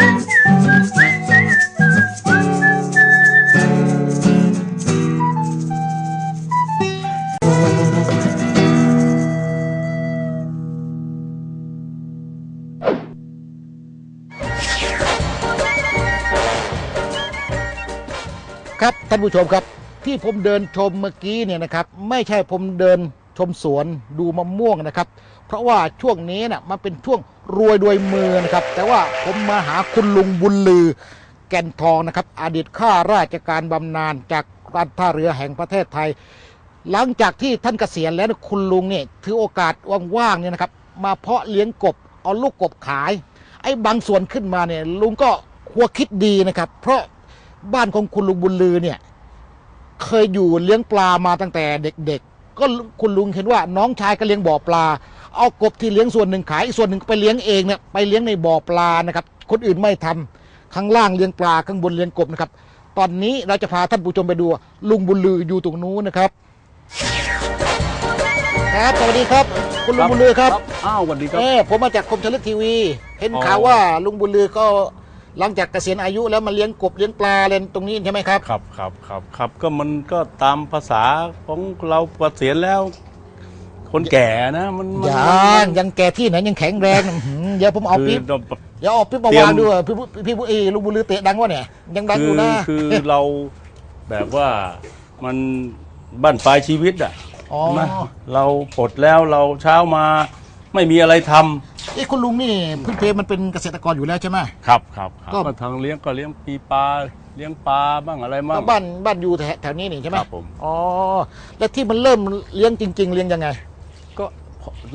ครับท่านผู้ชมครับที่ผมเดินชมเมื่อกี้เนี่ยนะครับ ไม่ใช่ผมเดินชมสวนดูมะม่วงนะครับ เพราะว่าช่วงนี้น่ะมันเป็นช่วงรวยด้วยมือนะครับ แต่ว่าผมมาหาคุณลุงบุญลือ แก่นทองนะครับ อดีตข้าราชการบำนาญจากการท่าเรือแห่งประเทศไทย หลังจากที่ท่านเกษียณแล้วคุณลุงเนี่ยถือโอกาสว่างๆเนี่ยนะครับ มาเพาะเลี้ยงกบเอาลูกกบขาย ไอ้บางส่วนขึ้นมาเนี่ยลุงก็หัวคิดดีนะครับ เพราะบ้านของคุณลุงบุญลือเนี่ยเคยอยู่เลี้ยงปลามาตั้งแต่เด็กๆ ก็คุณลุงเห็นว่าน้องชายก็เลี้ยงบ่อปลา เอากบที่เลี้ยงส่วนหนึ่งขายอีกส่วนหนึ่งไปเลี้ยงเองเนี่ยไปเลี้ยงในบ่อปลานะครับ คนอื่นไม่ทำข้างล่างเลี้ยงปลาข้างบนเลี้ยงกบนะครับ ตอนนี้เราจะพาท่านผู้ชมไปดูลุงบุญลืออยู่ตรงนู้นนะครับ ครับสวัสดีครับ คุณลุงบุญลือครับอ้าวสวัสดีครับเออผมมาจากคมชลึกทีวี เห็นอ๋อข่าวว่าลุงบุญลือก็หลังจากเกษียณอายุแล้วมาเลี้ยงกบเลี้ยงปลาเล่นตรงนี้ใช่ไหมครับ ครับครับครับครับก็มันก็ตามภาษาของเราเกษียณแล้ว คนแก่นะมันมันยังยังแก่ที่ไหนยังแข็งแรงอื้อหือเดี๋ยวผมเอาคืปิ๊บเรา เดี๋ยวเอาปิ๊บมาเตรียม วางดูอะพี่ผู้พี่ผู้เอยลุงบุญลือเตะดังวะเนี่ยยังดังคือยู่อนะคือเราแบบว่ามันบ้านปลายชีวิตอะอ๋อใช่ไหมเราปลดแล้วเราเช้ามาไม่มีอะไรทำไอ้ยคุณลุงนี่พื้นเพมันเป็นเกษตรกรอยู่แล้วใช่ไหม ครับครับครับก็ ก็ทางเลี้ยงก็เลี้ยงปีปลาเลี้ยงปลาบ้างอะไรบ้าก็งบ้านบ้านอยู่แถแถวนี้นี่ใช่ไหมครับผม อ๋อแล้วที่มันเริ่มเลี้ยงจริง ๆ เลี้ยงยังไง ก็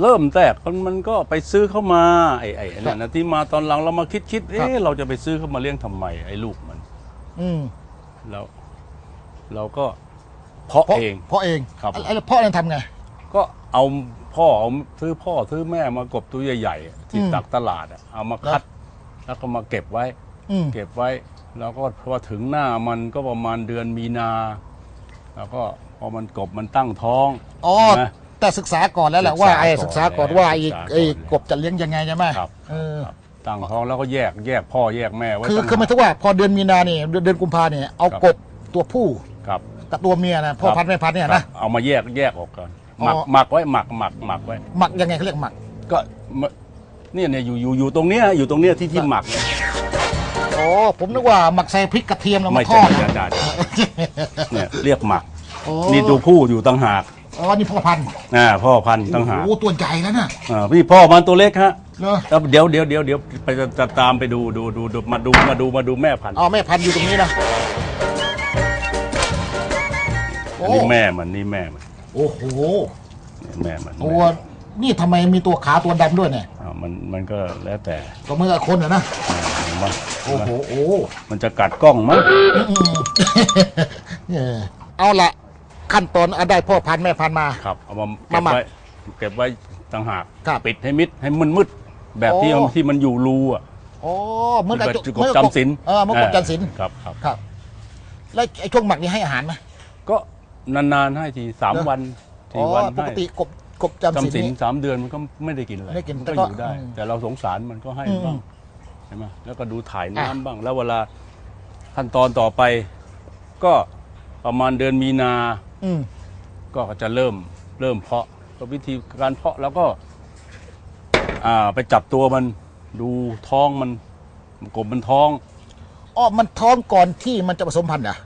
เริ่มแรกมันมันก็ไปซื้อเข้ามาไอ้ไอ้นั่นนะที่มาตอนหลังเรามาคิดคิดครัเอ๊ะบเราจะไปซื้อเข้ามาเลี้ยงทำไมไอ้ลูกมัน อืมแล้วเราก็เพาะเพราะเอง เพราะเองครับ ไอ้แล้วเพราะนั้นทำไง ก็เอาพ่อเอาซื้อพ่อซื้อแม่มากบตัวใหญ่ๆอะที่อืมตักตลาดอะเอามาคัด แล้วก็มาเก็บไว้อืมเก็บไว้ แล้วก็พอถึงหน้ามันก็ประมาณเดือนมีนา แล้วก็พอมันกบมันตั้งท้องอ๋อเห็นไหม แต่ศึกษาก่อนแล้วแหละศึกษาว่าไอ้ก่อนศึกษาก่อนว่าไอ้ศึกษาก่อน ไอ้กบจะเลี้ยงยังไงใช่ไหมครับเออครับตั้งท้องแล้วก็แยกแยกพ่อแยกแม่ไว้คือต่างคือหมายหากถึงว่าพอเดือนมีนาเนี่ยเดือนเดือนกุมภาเนี่ยเอาครับกบตัวผู้ครับ กับตัวเมียนะพ่อครับ พันธุ์แม่พันธุ์เนี่ยครันะบเอามาแยกแยกออกก่อนหมักอ๋อ หมักไว้หมักหมักหมักไว้ หมักยังไงเขาเรียกหมัก ก็มะเนี่ยเนี่ยอยู่อยู่อยู่ตรงเนี้ยอยู่ตรงเนี้ยที่ที่หมักเนี่ยอ๋อผมนึกว่าหมักใส่พริกกระเทียมแล้วมาไม่ทใช่อดอาจารย์เนี่ยเรียกหมัก โอ้ นี่ตัวผู้อยู่ต่างหาก อ๋อ นี่พ่อพันธุ์อ่าพ่อพันธุ์ต่างหากโอ้โหตัวใหญ่แล้วนะอ่าพี่พ่อมันตัวเล็กฮะเนอะแล้วเดี๋ยวเดี๋ยวเดี๋ยวเดี๋ยวไปจะจะตามไปดูดูดูดูมาดูมาดูมาดูแม่พันธุ์อ๋อแม่พันธุ์อยู่ตรงนี้นะอัโอ้นนี้แม่มันนี่แม่มันโอ้โหเนี่ยแม่มันตัวนี่ทำไมมีตัวขาวตัวดำด้วยเนี่ยอ่ามันมันก็แล้วแต่ก็เหมื่อนคนเหรอนะอ่าเห็นปะโอ้โหโอ้ มันจะกัดกล้องมั้งเออเอาละ ขั้นตอนเอาได้พ่อพันธุ์แม่พันธุ์มา ครับเอามามาเก็บหมักไว้เก็บไว้ต่างหากครับ ปิดให้มิดให้มันมืดแบบที่โอ้ที่มันอยู่รูอะโอ้เหมื่อนกับที่เหมือนกกับบจำศีลเออเหมื่อนกับจำศีลครับครับ ครับ แล้วไอ้ช่วงหมักนี่ให้อาหารไหมก็นานๆให้ทีสามเหรอวันอ๋ทีอวันปให้กติกบกบจำศีลจำศีลนี่สามเดือนมันก็ไม่ได้กินอะไรไม่ได้กินมันแต่ก็ก็อยู่ได้ อืมแต่เราสงสารมันก็ให้อืมบ้างใช่ไหมแล้วก็ดูถ่ายน้ำอะ บ้าง แล้วเวลาขั้นตอนต่อไป ก็ประมาณเดือนมีนา อืมก็จะเริ่มเริ่มเพาะก็วิธีการเพาะแล้วก็ อ่าไปจับตัวมันดูท้องมันกบมันท้อง อ๋อมันท้องก่อนที่มันจะผสมพันธุ์อะ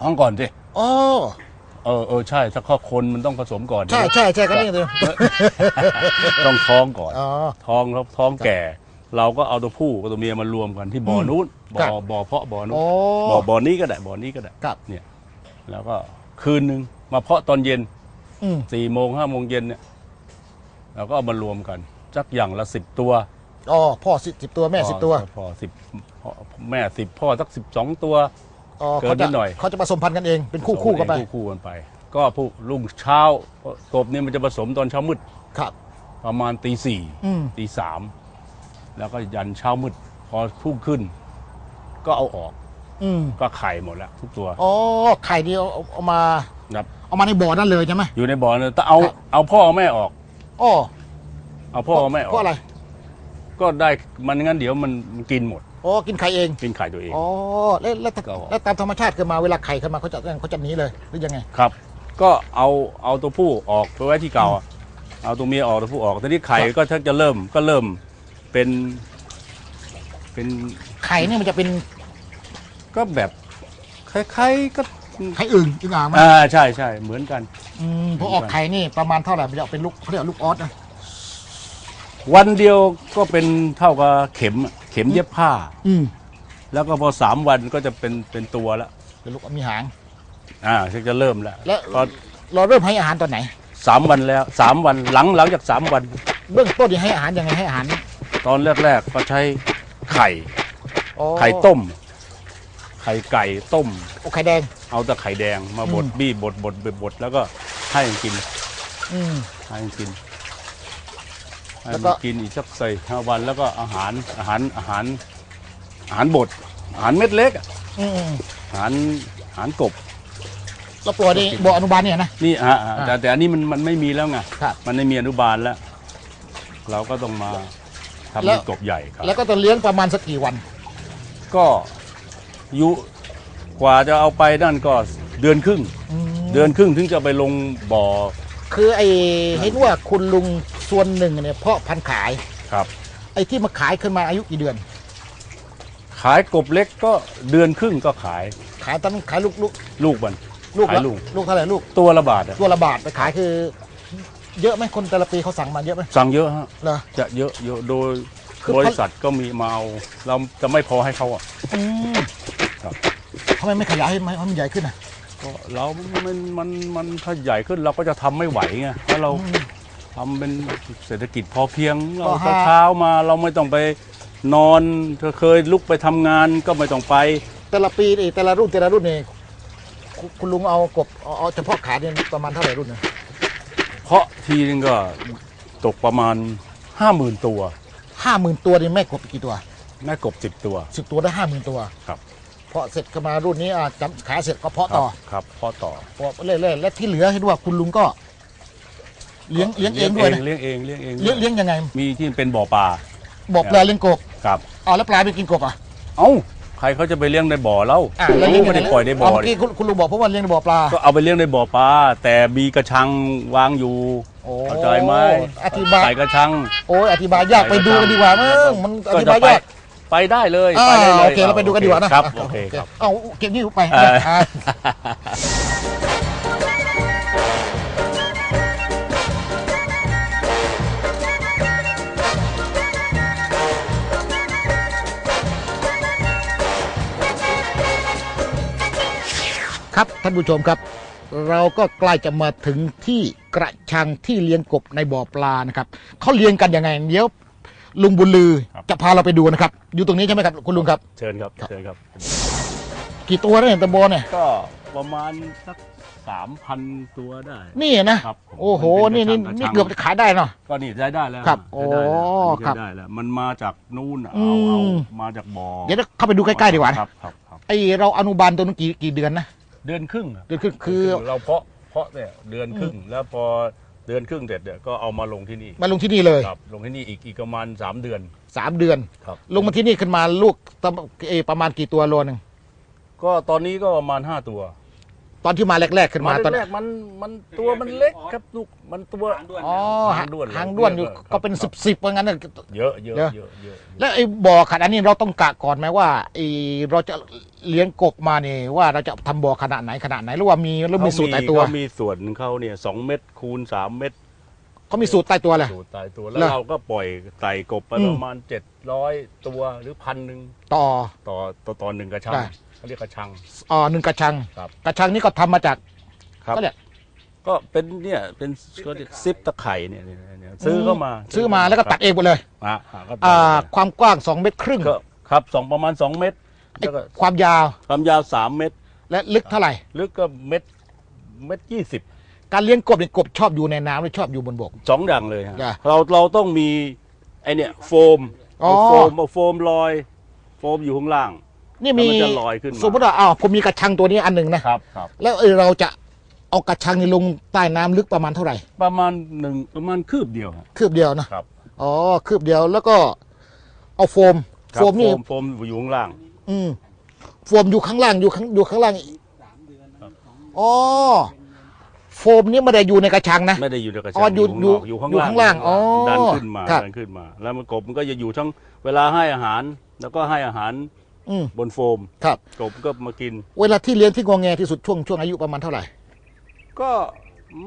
ท้องก่อนสิอ๋อเออเออใช่ ถ้าข้อคนมันต้องผสมก่อนใช่ใช่ใช่ก็นี่เลย ต้องท้องก่อน อ๋อ ท้องแล้วท้องแก่ เราก็เอาตัวผู้กับตัวเมียมารวมกันที่บ่ออมนู้นบ่ครัอบบ่อเพาะบ่อนู้โอ้นบ่อบ่อนี้ก็ได้บ่อนี้ก็ได้ครับ เนี่ย แล้วก็คืนหนึ่ง มาเพาะตอนเย็นอืมสี่โมงห้าโมงเย็นเนี่ยเราก็เอามารวมกันสักอย่างละสิบตัวอ๋อพ่อสิสิบตัวแม่สิบตัวพอพอสิบพ่อแม่สิบพ่อสักสิบสองตัว อ๋อเกินเขานิจะดหน่อย เขาจะผสมพันธุ์กันเองเป็นคู่คู่ๆกันไป คู่คู่กันไป ก็ผู้รุ่งเช้ากบเนี่ยมันจะผสมตอนเช้ามืด ครับ ประมาณตีสี่อืม ตีสามแล้วก็ยันเช้ามืดพอพุ่งขึ้น ก็เอาออกอืมก็ไข่หมดแล้วทุกตัว อ๋อไข่นี่เอาเอาเอามานะ ครับ เอามาในบ่อนั่นเลยใช่ไหม อยู่ในบ่อเนี่ยแต่เอาครับ เอาพ่อเอาแม่ออกอ๋อเอาพ่อเอาแม่ออกเพราะอะไรก็ได้มันงั้นเดี๋ยวมันมันกินหมดอ๋อกินไข่เองกินไข่ตัวเอง อ๋อแล้วแล้วก็แล้วตามธรรมชาติขึ้นมาเวลาไข่ขึ้นมาเขาจะเขาจะหนีเลยหรือยังไง ครับ ก็เอาเอาตัวผู้ออกไปไว้ที่เก่าอะเอาตัวเมียออกตัวผู้ออกตอนนี้ไข่ครับ ก็ถ้าจะเริ่มก็เริ่มเป็น เป็นไข่เนี่ยมันจะเป็นก็แบบคล้ายๆก็ ไข่อึ่งอึ่งอ่างไหมอ่าใช่ใช่เหมือนกัน อืมพอออกไข่นี่ประมาณเท่าไหร่มันจะเป็นลูกเขาเรียกว่าลูกออสนะวันเดียวก็เป็นเท่ากับเข็มอะเข็มเย็บผ้า อืมแล้วก็พอสามวันก็จะเป็นเป็นตัวแล้วเป็นลูกมีหาง อ่าชักจะเริ่มแล้วแล้วพอเราเริ่มให้อาหารตอนไหน สามวันแล้วสามวันหลังหลังจากสามวัน เบื้องต้นนี่ให้อาหารยังไงให้อาหารตอนแรก ๆ ก็ใช้ไข่ อ๋อไข่ต้ม ไข่ไก่ต้ม โอ้ไข่แดง เอาแต่ไข่แดงมาบดอืมบี้บดบดบดบดแล้วก็ให้มันกินอืม ให้มันกินให้แล้วก็ มันกินอีกสักสี่ห้าวันแล้วก็อาหารอาหารอาหารอาหารบดอาหารเม็ดเล็กอะอืมอาหารอาหารกบ แล้วปล่อยในบ่ออนุบาลเนี่ยนะ นี่ฮะฮะอ่าแต่แต่อันนี้มันมันไม่มีแล้วไง ครับมันไม่มีอนุบาลแล้ว เราก็ต้องมาทำแล้เป็วนกบใหญ่ครับ แล้วก็ต้องเลี้ยงประมาณสักกี่วัน ก็อยุ กว่าจะเอาไปนั่นก็เดือนครึ่งอืมเดือนครึ่งถึงจะไปลงบ่อ คือไอ้เห็นว่าคุณลุงส่วนหนึ่งเนี่ยเพาะพันธุ์ขายครับ ไอ้ที่มาขายขึ้นมาอายุกี่เดือน ขายกบเล็กก็เดือนครึ่งก็ขาย ขายตอนนั้นขายลูกลูกลูกมันลูกขายละลูกลูกเท่าไหร่ลูกตัวละบาทอะตัวละบาทไปขายคือ เยอะไหมคนแต่ละปีเขาสั่งมาเยอะไหมสั่งเยอะฮะเหรอ จะเยอะเยอะโดยคือบริษัทก็มีมาเอาเราจะไม่พอให้เขาอะ อืมครับ ทำไมไม่ขยายให้มันให้มันใหญ่ขึ้นอะ ก็เรามันมันมันถ้าใหญ่ขึ้นเราก็จะทำไม่ไหวไงเพราะเราอืมทำเป็นเศรษฐกิจพอเพียงก็เราหา เช้ามาเราไม่ต้องไปนอนเธอเคยลุกไปทำงานก็ไม่ต้องไป แต่ละปีนี่แต่ละรุ่นแต่ละรุ่นนี่คุณคุณลุงเอากบเอาเอาเฉพาะขายเนี่ยประมาณเท่าไหร่รุ่นเนี่ยเพราะทีนึงก็ตกประมาณห้าหมื่นตัวห้าหมื่นตัวนี่แม่กบกี่ตัวแม่กบสิบตัว สิบตัวได้ห้าหมื่นตัว ครับ เพาะเสร็จก็มารุ่นนี้อะจำขายเสร็จก็เพาะต่อครับเพาะต่อเพาะเรื่อยๆและที่เหลือเห็นว่าคุณลุงก็ เลี้ยงเลี้ยงเองด้วยนะเลี้ยงเองเลี้ยงเองเลี้ยงเลี้ยงยังไง มีที่เป็นบ่อปลาบอกปลาเลี้ยงกบครับเอาแล้วปลาไปกินกบอะเอ้าใครเขาจะไปเลี้ยงในบ่อแล้วอะแล้วเลี้ยงไม่ได้ปล่อยในบ่อเมื่อกี้คุณคุณลุงบอกเพราะว่าเลี้ยงในบ่อปลา ก็เอาไปเลี้ยงในบ่อปลาแต่มีกระชังวางอยู่โอ้เข้าใจไหมอธิบายใส่กระชัง โอ้ยอธิบายยากไปดูกันดีกว่ามั้งมันอธิบายไปยาก ไปได้เลยอ่าไปได้เลยโอเคเราไปดูกันดีกว่านะครับโอเคครับ เอาเก็บนี่ไปเออ อ่าครับท่านผู้ชมครับ เราก็ใกล้จะมาถึงที่กระชังที่เลี้ยงกบในบ่อปลานะครับเขาเลี้ยงกันยังไงเดี๋ยว ลุงบุญลือครับ จะพาเราไปดูนะครับ อยู่ตรงนี้ใช่ไหมครับคุณลุงครับ เชิญครับ เชิญครับ กี่ตัวเนี่ยตะโบเนี่ยก็ประมาณสักสามพันตัวได้ นี่นะครับผมโอ้โหมันนี่เป็นี่กระชังนี่เกือบจะขายได้เนาะ ก็นี่ใช้ได้แล้วครับใช้ได้แล้วโอ้อันนี้ครับใช้ได้แล้วมันมาจากนู่นอะอืเอาเอามมาจากบ่อเดี๋ยวเข้าไปดูใกล้ๆดีกว่านะครับครับครับไอเราอนุบาลตัวนึงกี่กี่เดือนนะเดือนครึ่งอะเดือนครึ่งคือ เราเพาะเพาะเนี่ยเดือนครึ่งแล้วพอ เดือนครึ่งเสร็จเนี่ยก็เอามาลงที่นี่มาลงที่นี่เลยครับลงที่นี่อีกอีกประมาณสามเดือน สามเดือน ครับ ลงมาที่นี่ขึ้นมาลูกตะเออประมาณกี่ตัวโลนึงก็ตอนนี้ก็ประมาณห้าตัว ตอนที่มาแรกๆขึ้นมาตอนแรกๆมันมันตัวมันเล็กครับลูกมันตัวอ๋อหางด้วนหางด้วนอยู่ครับ ก็เป็นสิบสิบว่างั้นน่ะเยอะเยอะเยอะเยอะเยอะแล้วไอ้บ่อขนาดนี้เราต้องกะก่อนไหมว่าไอ้เราจะเลี้ยงกบมาเนี่ยว่าเราจะทำบ่อขนาดไหนขนาดไหนหรือว่ามีหรือมีสูตรตายตัวเขามีส่วนของเขาเนี่ยสองเม็ดคูณสามเม็ดเขามีสูตรตายตัวเลย สูตรตายตัว แล้วเหรอเราก็ปล่อยไต่กบไปอืม ประมาณเจ็ดร้อยตัวหรือพันหนึ่งต่อ ต่อต่อตอนหนึ่งกระชังได้ เขาเรียกกระชังอ่อหนึ่งกระชัง ครับ กระชังนี้ก็ทำมาจากครับ ก็เนี่ยก็เป็นเนี่ยเป็นก็เรียกซิปตะไคร่เนี่ยเนี่ยเนี่ยซื้อเข้ามาซื้อมาแล้วก็ตัดเองหมดเลย อะอะก็ตัดอ่าความกว้าง 2 เมตรครึ่งก็ครับสองประมาณสองเม็ดไอ้แล้วก็ความยาวความยาวสามเม็ดและลึกเท่าไหร่ ลึกก็เม็ดเม็ดยี่สิบการเลี้ยงกบเนี่ยกบชอบอยู่ในน้ำหรือชอบอยู่บนบก สองอย่างเลยฮะจ้ะเราเราต้องมีไอเนี่ยโฟมอ๋อ เอาโฟมเอาโฟมลอย โฟมอยู่ข้างล่าง นี่มีแล้วมันจะลอยขึ้นมาสมมติว่าอ้าวผมมีกระชังตัวนี้อันหนึ่งนะ ครับครับ แล้วเออเราจะเอากระชังนี่ลงใต้น้ำลึกประมาณเท่าไหร่ ประมาณหนึ่งประมาณคืบเดียวฮะคืบเดียวนะ ครับอ๋อ คืบเดียวแล้วก็เอาโฟม ครัโฟมนี่ โฟมอยู่ข้างล่าง อืมโฟมอยู่ข้างล่างอยู่ข้างอยู่ข้างล่างอีกอ๋อโฟมนี่ไม่ได้อยู่ในกระชังนะ ไม่ได้อยู่ในกระชัอ๋ออยู่ข้างนอกอยู่ข้างอยู่ข้างล่างอ๋อดันขึ้นมาครับ ดันขึ้นมา แล้วมันกบมันก็จะอยู่ทั้งเวลาให้อาหาร แล้วก็ให้อาหาร อืมบนโฟมครับ กบก็มากิน เวลาที่เลี้ยงที่งอแงที่สุดช่วงช่วงอายุประมาณเท่าไหร่ ก็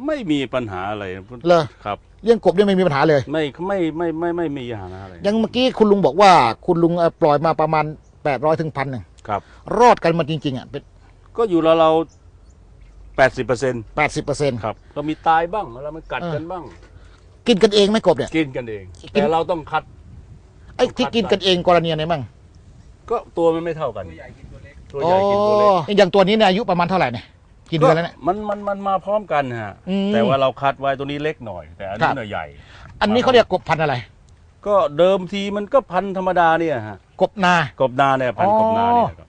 ไม่มีปัญหาอะไรเลอครับ เลี้ยงกบเนี่ยไม่มีปัญหาเลย ไม่ไม่ไม่ไม่ไม่ไม่มีปัญหาอะไรอยังเมื่อกี้คุณลุงบอกว่า คุณลุงเอ่อปล่อยมาประมาณแปดร้อยถึงพันหนึ่งครับ รอดกันมาจริงๆอะเป็นก็อยู่เราเราแปดสิบเปอร์เซ็นต์แปดสิบเปอร์เซ็นต์ครับก็มีตายบ้างแล้วมันกัดกันบ้าง กินกันเองไหมกบเนี่ย กินกันเองกินแต่เราต้องคัด ไอ้ที่กินกันเองกรณีไหนบ้าง ก็ตัวมันไม่เท่ากันตัวใหญ่กินตัวเล็กอย่างตัวนี้เนี่ยอายุประมาณเท่าไหร่เนี่ยกี่เดือนแล้วเนี่ยมันมันมันมาพร้อมกันฮะอืม แต่ว่าเราคัดไว้ตัวนี้เล็กหน่อย แต่อันครันี้บน่ะใหญ่ อันนี้เขาเรียกกบพันธุ์อะไร ก็เดิมทีมันก็พันธุ์ธรรมดาเนี่ยฮะกบนา กบนาเนี่ยพันธุ์อ๋อกบนาเนี่ยครับ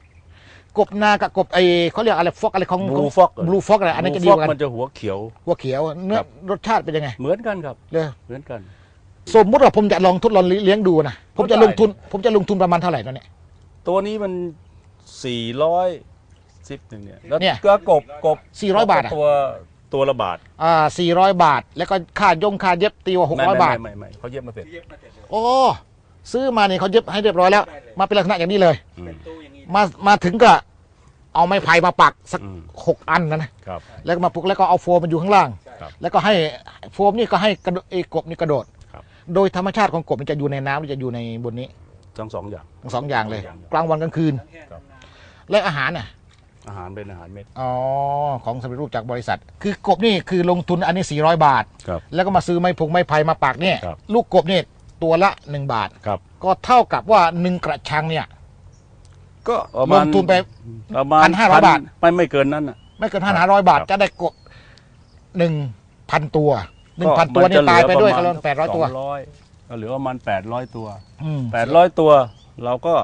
กบนากับกบไอเขาเรียกอะไรฟอกอะไรของ Blue Fox บลูฟอกอะไรอันนี้จะดีฟกว่ากัมันนจะหัวเขียว หัวเขียวเนื้อครับ รสชาติเป็นยังไงเหมือนกันครับ เลยเหมือนกัน สมมติว่าผมจะลองทดลองเลี้ยงดูนะผมจะก็ได้ลงทุน ผมจะลงทุนประมาณเท่าไหร่ตอนเนี้ย ตัวนี้มันสี่ร้อยสิบหนึ่งเนี่ยแล้วเนี่ย ก็กบกบ400บาทอะ ตัวตัวละบาทอ่าสี่ร้อยบาท แล้วก็ค่ายงค่าเย็บตีว่าหกไม่ร้อยไม่บาทไม่ไม่ไม่เขาเย็บมาเสร็จโอ้ ซื้อมาเนี่ยเขาเย็บให้เรียบร้อยแล้ว มาเป็นลักษณะอย่างนี้เลย อืม มามาถึงก็เอาไม้ไผ่มาปักสักอืม หกอันนะนะครับ แล้วก็มาปลุกแล้วก็เอาโฟมมันอยู่ข้างล่าง ครับแล้วก็ให้โฟมนี่ก็ให้กระโดดไอ้กบนี่กระโดด ครับ โดยธรรมชาติของกบมันจะอยู่ในน้ำหรือจะอยู่ในบนนี้ ทั้งสองอย่าง ทั้งสองอย่างเลยสองอย่าง กลางวันกลางคืน ครับ และอาหารน่ะอาหารเป็นอาหารเม็ด อ๋อของสำเร็จรูปจากบริษัท คือกบนี่คือลงทุนอันนี้ 400 บาท ครับ แล้วก็มาซื้อไม้ผงไม้ไผ่มาปักเนี่ย ครับ ลูกกบนี่ตัวละ 1 บาท ครับ ก็เท่ากับว่า 1 กระชังเนี่ย ก็ประลมาณงทุนไป ประมาณ1,500บาท ไม่ไม่เกินนั้นน่ะ ไม่เกินครับ500บาทครับจะได้กบ1,000ตัว1,000ตัวนี่ตายไปด้วยก็ลง800ตัว สองร้อย ก็เหลือประมาณแปดร้อยตัว อืมแปดร้อยตัวเราก็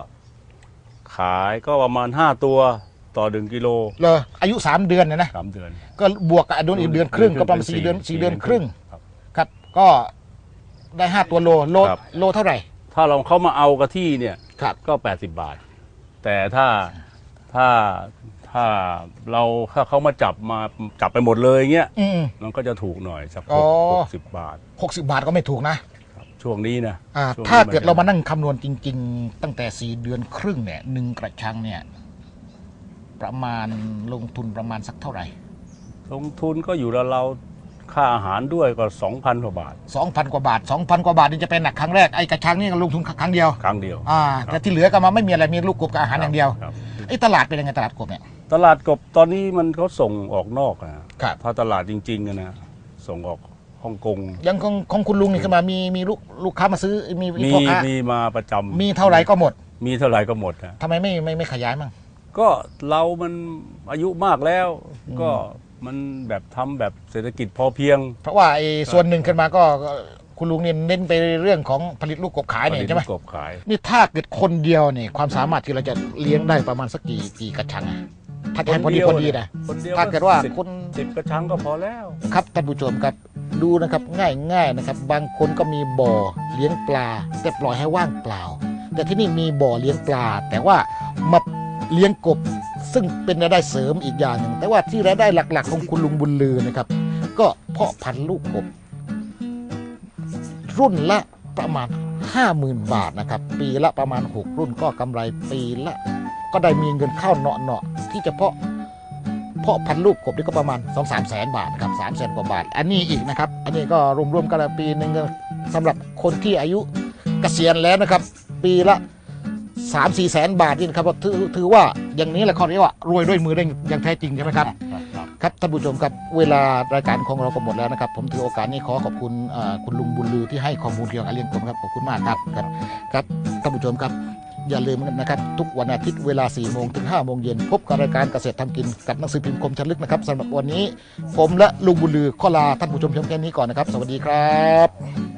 ขายก็ประมาณห้าตัวต่อหนึ่งกิโลเลยอายุ 3 เดือนนะนะ สามเดือนก็บวกกับอันนู้นอีกเดือนครึ่งก็ประมาณสี่เดือนสี่เดือนครึ่งครับ ครับ ก็ได้5ตัวโลโลครับ โลเท่าไหร่ถ้าเราเข้ามาเอากะที่เนี่ยครับ ก็แปดสิบบาท แต่ถ้าถ้าถ้าเราถ้าเขามาจับมาจับไปหมดเลยเงี้ยอืม มันก็จะถูกหน่อยสักอ๋อหกสิบบาท หกสิบบาทก็ไม่ถูกนะ ช่วงนี้นะอ่าช่วงนี้ถ้าเกิดมันจะเรามานั่งคำนวณจริง ๆ ตั้งแต่สี่เดือนครึ่งเนี่ยหนึ่งกระชังเนี่ยประมาณลงทุนประมาณสักเท่าไหร่ลงทุนก็อยู่แล้วเราค่าอาหารด้วยก็สองพันกว่าบาทสองพันกว่าบาทสองพันกว่าบาทนี่จะเป็นหนักครั้งแรกไอ้กระชังนี่ก็ลงทุนครั้งเดียวครั้งเดียว อ่าแต่ที่เหลือก็มาไม่มีอะไรมีลูกกบกับอาหารอย่างเดียวครับ ไอ้ตลาดเป็นยังไงตลาดกบเนี่ย ตลาดกบตอนนี้มันเขาส่งออกนอกนะครับ ถ้าตลาดจริงๆอะนะส่งออก ฮ่องกงอยังของของคุณลุงนี่ขึ้นมามีมีลูกลูกค้ามาซื้อมีมีมีพ่อค้ามีมาประจำมีเท่าไหร่ก็หมดมีเท่าไหร่ก็หมดนะทำไมไม่ไม่ไม่ขยายมั่งก็เรามันอายุมากแล้ว ก็มันแบบทำแบบเศรษฐกิจพอเพียงเพราะว่าไอ้ส่วนหนึ่งขึ้นมาก็ก็คุณลุงเนี่ยเน้นไปเรื่องของผลิตลูกกบขายเนี่ยใช่ไหมกบขาย นี่ถ้าเกิดคนเดียวเนี่ยความสามารถที่เราจะเลี้ยงได้ประมาณสักกี่กี่กระชังอะ ถ้าจะให้พอดีพอดีนะคนเดียวถ้าเกิดว่าสิบคน สิบกระชังก็พอแล้ว ครับท่านผู้ชมครับดูนะครับง่ายง่ายนะครับ บางคนก็มีบ่อเลี้ยงปลา แต่ปล่อยให้ว่างเปล่า แต่ที่นี่มีบ่อเลี้ยงปลา แต่ว่ามาเลี้ยงกบ ซึ่งเป็นรายได้เสริมอีกอย่างหนึ่งแต่ว่าที่รายได้หลัก ๆ ของคุณลุงบุญลือนะครับ ก็เพาะพันธุ์ลูกกบ รุ่นละประมาณ 50,000 บาทนะครับ ปีละประมาณ 6 รุ่นก็กำไรปีละ ก็ได้มีเงินเข้าเนาะเนาะๆ ที่จะเพาะเพาะพันธุ์ลูกกบนี่ก็ประมาณ2 3แสนบาทครับ3แสนกว่าบาท อันนี้อีกนะครับ อันนี้ก็รวมๆกันแล้วปีหนึ่งก็สำหรับคนที่อายุเกษียณแล้วนะครับ ปีละ3 4แสนบาทนี่นะครับถือถือว่าอย่างนี้แหละเขาเรียกว่ารวยด้วยมือได้อย่างแท้จริงใช่ไหมครับครับท่านผู้ชมครับเวลารายการของเราก็หมดแล้วนะครับ ผมถือโอกาสนี้ขอขอบคุณเอ่อคุณลุงบุญลือที่ให้ข้อมูลเกี่ยวกับการเลี้ยงกบครับขอบคุณมากครับครับครับท่านผู้ชมครับ อย่าลืมนะครับทุกวันอาทิตย์เวลา4โมงถึง5โมงเย็นพบกับรายการเกษตรทำกินกับหนังสือพิมพ์คมชันลึกนะครับสำหรับวันนี้ ผมและลุงบุญลือขอลาท่านผู้ชมเพียงแค่นี้ก่อนนะครับ สวัสดีครับ